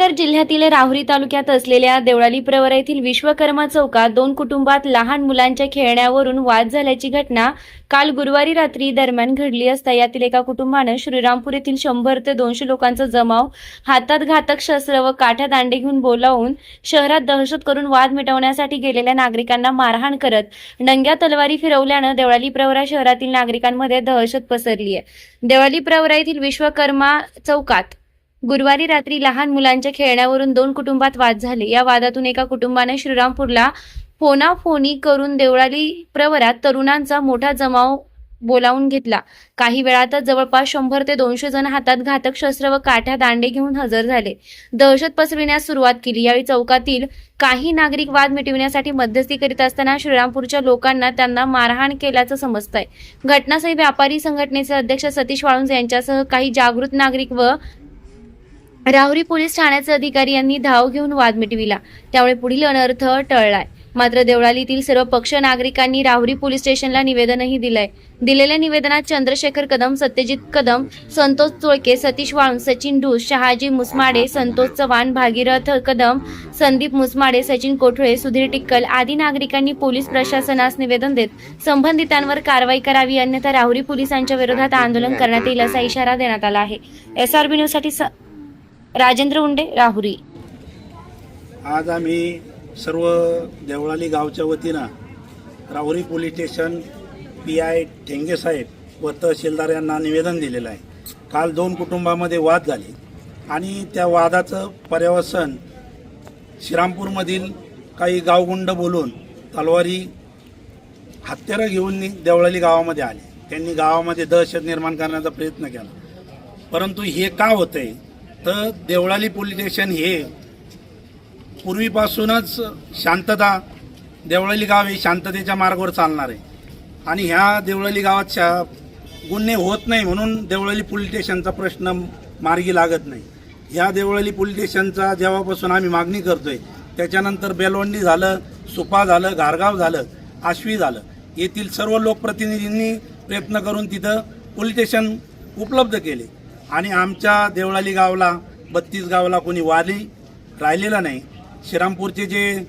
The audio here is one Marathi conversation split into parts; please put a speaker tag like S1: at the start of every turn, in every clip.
S1: अहमदनगर जिल्ह्यातील राहुरी तालुक्यात असलेल्या देवळाली प्रवरा येथील विश्वकर्मा चौकात दोन कुटुंबात लहान मुलांच्या खेळण्यावरून वाद झाल्याची घटना काल गुरुवारी रात्री दरम्यान घडली असता यातील एका कुटुंबानं श्रीरामपूर येथील शंभर ते दोनशे लोकांचा जमाव हातात घातक शस्त्र व काठ्या दांडे घेऊन बोलावून शहरात दहशत करून वाद मिटवण्यासाठी गेलेल्या नागरिकांना मारहाण करत नंग्या तलवारी फिरवल्यानं देवळाली प्रवरा शहरातील नागरिकांमध्ये दहशत पसरली आहे देवळाली प्रवरा येथील विश्वकर्मा चौकात गुरुवारी रात्री लहान मुलांच्या खेळण्यावरून दोन कुटुंबात वाद झाले. या वादातून एका कुटुंबाने श्रीरामपूरला फोनाफोनी करून देवळाली प्रवरात तरुणांचा मोठा जमाव बोलावून घेतला. काही वेळातच जवळपास शंभर ते दोनशे जण हातात घातक शस्त्र व काठ्या दांडे घेऊन हजर झाले. दहशत पसरविण्यास सुरुवात केली. यावेळी चौकातील काही नागरिक वाद मिटविण्यासाठी मध्यस्थी करीत असताना श्रीरामपूरच्या लोकांना त्यांना मारहाण केल्याचं समजतंय. घटनास्थळी व्यापारी संघटनेचे अध्यक्ष सतीश वाळुंज यांच्यासह काही जागृत नागरिक व राहुरी पोलीस ठाण्याचे अधिकारी यांनी धाव घेऊन वाद मिटविला. त्यामुळे पुढील अनर्थ टळलाय. मात्र देवळालीतील सर्व पक्ष नागरिकांनी राहुरी पोलीस स्टेशनला निवेदनही दिलंय. दिलेल्या निवेदनात चंद्रशेखर कदम सत्यजित कदम संतोष चोळके सतीश वाळून सचिन ढूस शहाजी मुसमाडे संतोष चव्हाण भागीरथ कदम संदीप मुसमाडे सचिन कोठळे सुधीर टिक्कल आदी नागरिकांनी पोलीस प्रशासनास निवेदन देत संबंधितांवर कारवाई करावी अन्यथा राहुरी पोलिसांच्या विरोधात आंदोलन करण्यात येईल असा इशारा देण्यात आला आहे. एसआरबी न्यूजसाठी स- राजेंद्र उंडे राहुरी.
S2: आज आम्ही सर्व देवळाली गावच्या वतीनं Rahuri police station P I ठेंगेसाहेब व तहसीलदार यांना निवेदन दिलेलं आहे. काल दोन कुटुंबामध्ये वाद झाले आणि त्या वादाचं पर्यवसन श्रीरामपूरमधील काही गावगुंड बोलून तलवारी हत्यारं घेऊन देवळाली गावामध्ये आले. त्यांनी गावामध्ये दहशत निर्माण करण्याचा प्रयत्न केला. परंतु हे का होतंय? तर देवळाली पोलीस स्टेशन हे पूर्वीपासूनच शांतता देवळाली गाव हे शांततेच्या मार्गावर चालणार आहे. आणि ह्या देवळाली गावात शा गुन्हे होत नाही म्हणून देवळाली पोलीस स्टेशनचा प्रश्न मार्गी लागत नाही. ह्या देवळाली पोलीस स्टेशनचा जेव्हापासून आम्ही मागणी करतोय त्याच्यानंतर बेलवंडी झालं सुपा झालं घारगाव झालं आश्वी झालं. येथील सर्व लोकप्रतिनिधींनी प्रयत्न करून तिथं पोलीस स्टेशन उपलब्ध केले. आणि आमच्या देवळाली गावला बत्तीस गावला कोणी वाली राहिलेला नाही. श्रीरामपूरचे जे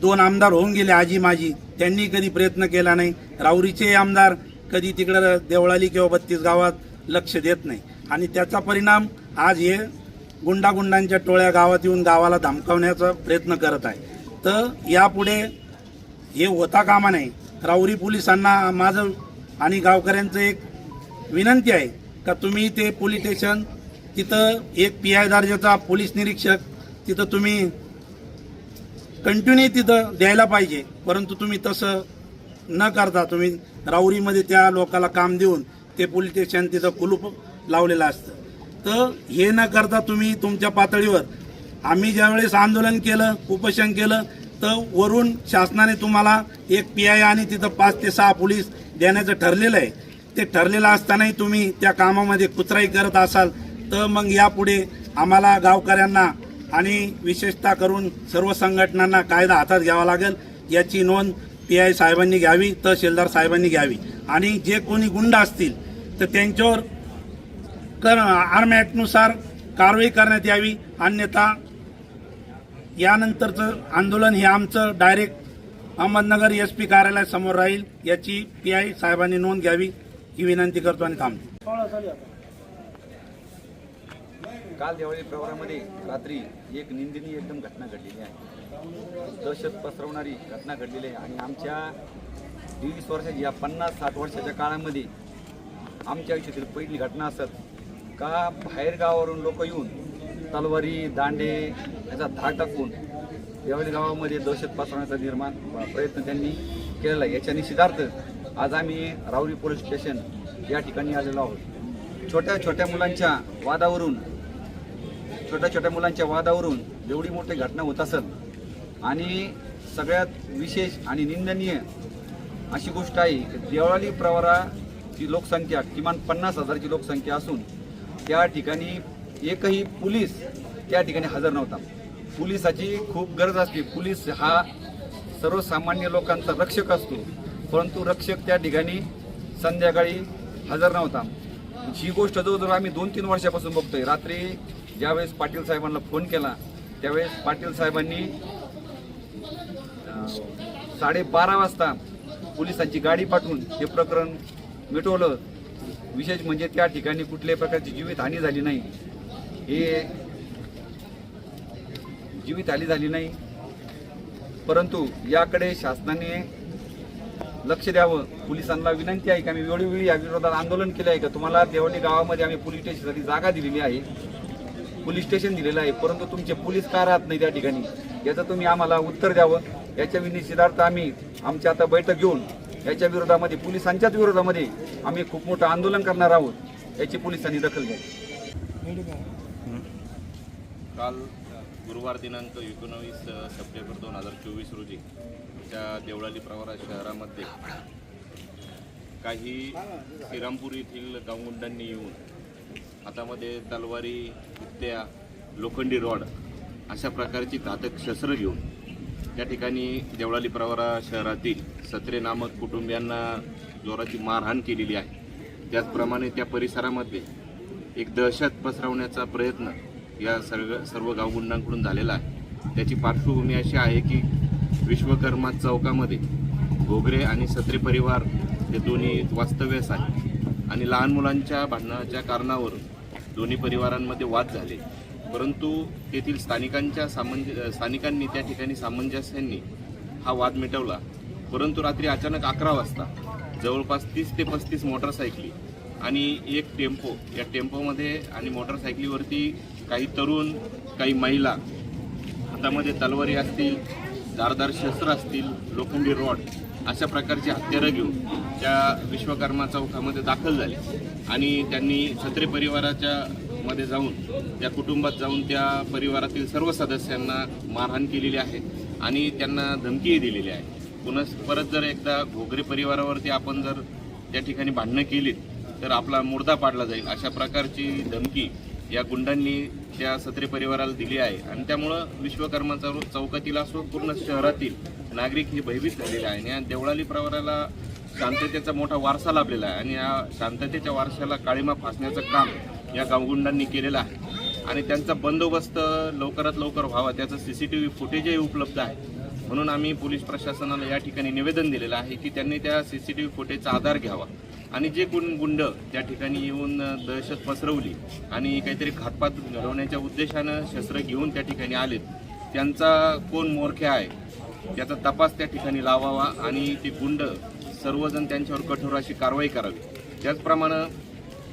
S2: दोन आमदार होऊन गेले आजी माजी त्यांनी कधी प्रयत्न केला नाही. राऊरीचे आमदार कधी तिकडं देवळाली किंवा बत्तीस गावात लक्ष देत नाही. आणि त्याचा परिणाम आज हे गुंडागुंडांच्या टोळ्या गावात येऊन गावाला धमकावण्याचा प्रयत्न करत आहे. तर यापुढे हे होता कामा नाही. राऊरी पोलिसांना माझं आणि गावकऱ्यांचं एक विनंती आहे का तुम्ही ते पोलीस स्टेशन तिथं एक पी आय दर्जाचा पोलीस निरीक्षक तिथं तुम्ही कंटिन्यू तिथं द्यायला पाहिजे. परंतु तुम्ही तसं न करता तुम्ही राऊरीमध्ये त्या लोकाला काम देऊन ते पोलीस स्टेशन तिथं कुलूप लावलेलं असतं. तर हे न करता तुम्ही तुमच्या पातळीवर आम्ही ज्यावेळेस आंदोलन केलं उपोषण केलं तर वरून शासनाने तुम्हाला एक पी आय आणि तिथं पाच ते सहा पोलीस देण्याचं ठरलेलं आहे. ते ठरलेलं असतानाही तुम्ही त्या कामामध्ये कुत्राही करत असाल तर मग यापुढे आम्हाला गावकऱ्यांना आणि विशेषतः करून सर्व संघटनांना कायदा हातात घ्यावा लागेल. याची नोंद पी आय साहेबांनी घ्यावी तहसीलदार साहेबांनी घ्यावी. आणि जे कोणी गुंड असतील तर त्यांच्यावर कर आर्म ॲक्टनुसार कारवाई करण्यात यावी. अन्यथा यानंतरचं आंदोलन हे आमचं डायरेक्ट अहमदनगर एस पी कार्यालयासमोर राहील याची पी आय साहेबांनी नोंद घ्यावी. ही विनंती करतो आणि थांबतो.
S3: काल दिवाळी प्रवारामध्ये रात्री एक निंदनीय एकदम घटना घडलेली आहे. दहशत पसरवणारी घटना घडलेली आहे आणि आमच्या वीस वर्षाच्या या पन्नास साठ वर्षाच्या काळामध्ये आमच्या आयुष्यातील पहिली घटना असत का बाहेर गावावरून लोक येऊन तलवारी दांडे याचा धाक टाकून देवळी गावामध्ये दहशत पसरवण्याचा निर्माण प्रयत्न त्यांनी केलेला आहे. याच्या निषेधार्थ आज आम्ही राहुरी पोलीस स्टेशन या ठिकाणी आलेलो आहोत. छोट्या छोट्या मुलांच्या वादावरून छोट्या छोट्या मुलांच्या वादावरून एवढी मोठी घटना होत असत आणि सगळ्यात विशेष आणि निंदनीय अशी गोष्ट आहे की देवळाली प्रवाराची लोकसंख्या किमान पन्नास हजारची लोकसंख्या असून त्या ठिकाणी एकही पोलीस त्या ठिकाणी हजर नव्हता. पोलिसाची खूप गरज असते. पोलीस हा सर्वसामान्य लोकांचा रक्षक असतो. परंतु रक्षक त्या ठिकाणी संध्याकाळी हजर नव्हता. ही गोष्ट जवळजवळ आम्ही दोन तीन वर्षापासून बघतोय. रात्री ज्यावेळेस पाटील साहेबांना फोन केला त्यावेळेस पाटील साहेबांनी साडेबारा वाजता पोलिसांची गाडी पाठवून हे प्रकरण मिटवलं. विशेष म्हणजे त्या ठिकाणी कुठल्याही प्रकारची जीवितहानी झाली नाही. हे जीवितहानी झाली नाही. परंतु याकडे शासनाने लक्ष द्यावं. पोलिसांना विनंती आहे की आम्ही वेळोवेळी या विरोधात आंदोलन केलं आहे का? तुम्हाला देवणी गावामध्ये आम्ही पोलीस स्टेशनसाठी जागा दिलेली आहे. पोलीस स्टेशन दिलेलं आहे परंतु तुमचे पोलीस का राहत नाही त्या ठिकाणी? याचं तुम्ही आम्हाला उत्तर द्यावं. याच्या निश्चितार्थ आम्ही आमची आता बैठक घेऊन याच्या विरोधामध्ये पोलिसांच्याच विरोधामध्ये आम्ही खूप मोठं आंदोलन करणार आहोत याची पोलिसांनी दखल घ्यावी.
S4: काल गुरुवार दिनांक एकोणवीस सप्टेंबर दोन हजार चोवीस रोजी त्या देवळाली प्रवरा शहरामध्ये काही श्रीरामपूर येथील गावगुंडांनी येऊन हातामध्ये तलवारी हुत्त्या लोखंडी रॉड अशा प्रकारची घातक शस्त्र घेऊन त्या ठिकाणी देवळाली प्रवरा शहरातील सत्रे नामक कुटुंबियांना जोराची मारहाण केलेली आहे. त्याचप्रमाणे त्या परिसरामध्ये एक दहशत पसरवण्याचा प्रयत्न या सर्व सर्व गावगुंडांकडून झालेला आहे. त्याची पार्श्वभूमी अशी आहे की विश्वकर्मा चौकामध्ये घोगरे आणि सत्रे परिवार हे दोन्ही वास्तव्यास आहे आणि लहान मुलांच्या भांडणाच्या कारणावरून दोन्ही परिवारांमध्ये वाद झाले. परंतु तेथील स्थानिकांच्या सामंज स्थानिकांनी त्या ठिकाणी सामंजस्यांनी हा वाद मिटवला. परंतु रात्री अचानक अकरा वाजता जवळपास तीस ते पस्तीस मोटरसायकली आणि एक टेम्पो या टेम्पोमध्ये आणि मोटरसायकलीवरती काही तरुण काही महिला हातामध्ये तलवारी असतील धारदार शस्त्र असतील लोखंडी रॉड अशा प्रकारची हत्यारं घेऊन त्या विश्वकर्मा चौकामध्ये दाखल झाले. आणि त्यांनी छत्रे परिवाराच्या मध्ये जाऊन त्या कुटुंबात जाऊन त्या परिवारातील सर्व सदस्यांना मारहाण केलेली आहे आणि त्यांना धमकीही दिलेली आहे. पुन्हा परत जर एकदा घोगरे परिवारावरती आपण जर त्या ठिकाणी भांडणं केलीत तर आपला मुर्दा पाडला जाईल अशा प्रकारची धमकी या गुंडांनी त्या सत्रे परिवाराला दिली आहे. आणि त्यामुळं विश्वकर्माचा चौकातील असो पूर्ण शहरातील नागरिक हे भयभीत झालेले आहे. आणि या देवळाली प्रवाराला शांततेचा मोठा वारसा लाभलेला आहे. आणि या शांततेच्या वारशाला काळीमा फासण्याचं काम या गावगुंडांनी केलेलं आहे. आणि त्यांचा बंदोबस्त लवकरात लवकर व्हावा त्याचं सी सी टी व्ही फुटेजही उपलब्ध आहे. म्हणून आम्ही पोलीस प्रशासनाला या ठिकाणी निवेदन दिलेलं आहे की त्यांनी त्या सी सी टी व्ही फुटेजचा आधार घ्यावा. आणि जे कोण गुंड त्या ठिकाणी येऊन दहशत पसरवली आणि काहीतरी घातपात घडवण्याच्या उद्देशानं शस्त्र घेऊन त्या ठिकाणी आलेत त्यांचा कोण मोरख्या आहे त्याचा तपास त्या ठिकाणी लावावा आणि ते गुंड सर्वजण त्यांच्यावर कठोर अशी कारवाई करावी. त्याचप्रमाणे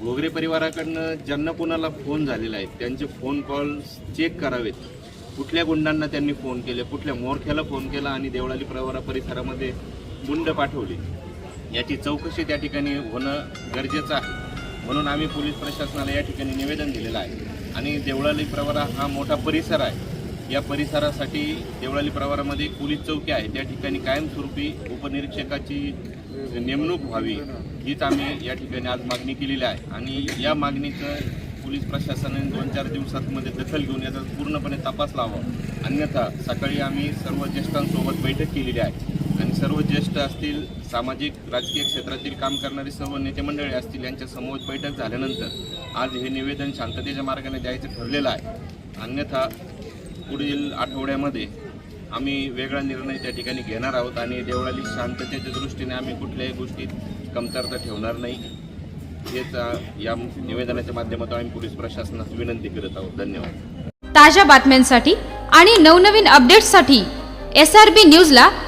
S4: घोगरे परिवाराकडनं ज्यांना कोणाला फोन झालेला आहे त्यांचे फोन कॉल चेक करावेत. कुठल्या गुंडांना त्यांनी फोन केले कुठल्या मोरख्याला फोन केला आणि देवळाली प्रवरा परिसरामध्ये गुंड पाठवले? याची चौकशी त्या ठिकाणी होणं गरजेचं आहे. म्हणून आम्ही पोलीस प्रशासनाला या ठिकाणी निवेदन दिलेलं आहे. आणि देवळाली प्रवरा हा मोठा परिसर आहे. या परिसरासाठी देवळाली प्रवारामध्ये पोलीस चौकी आहे. त्या ठिकाणी कायमस्वरूपी उपनिरीक्षकाची नेमणूक व्हावी हीच आम्ही या ठिकाणी आज मागणी केलेली आहे. आणि या मागणीचं पोलीस प्रशासनाने दोन चार दिवसांमध्ये दखल घेऊन याचा पूर्णपणे तपास लावा अन्यथा सकाळी आम्ही सर्व ज्येष्ठांसोबत बैठक केलेली आहे. आणि सर्व ज्येष्ठ असतील सामाजिक राजकीय क्षेत्रातील काम करणारी सर्व नेते मंडळी असतील यांच्या समोर बैठक झाल्यानंतर आज हे निवेदन शांततेच्या मार्गाने द्यायचं ठरलेलं आहे. अन्यथा पुढील आठवड्यामध्ये आम्ही वेगळा निर्णय त्या ठिकाणी घेणार आहोत आणि देवळाली शांततेच्या दृष्टीने आम्ही कुठल्याही गोष्टीत कमतरता ठेवणार नाही. हेच या निवेदनाच्या माध्यमातून आम्ही पोलीस प्रशासनास विनंती करत आहोत. धन्यवाद.
S5: ताज्या बातम्यांसाठी आणि नवनवीन अपडेट्ससाठी एस आर बी न्यूजला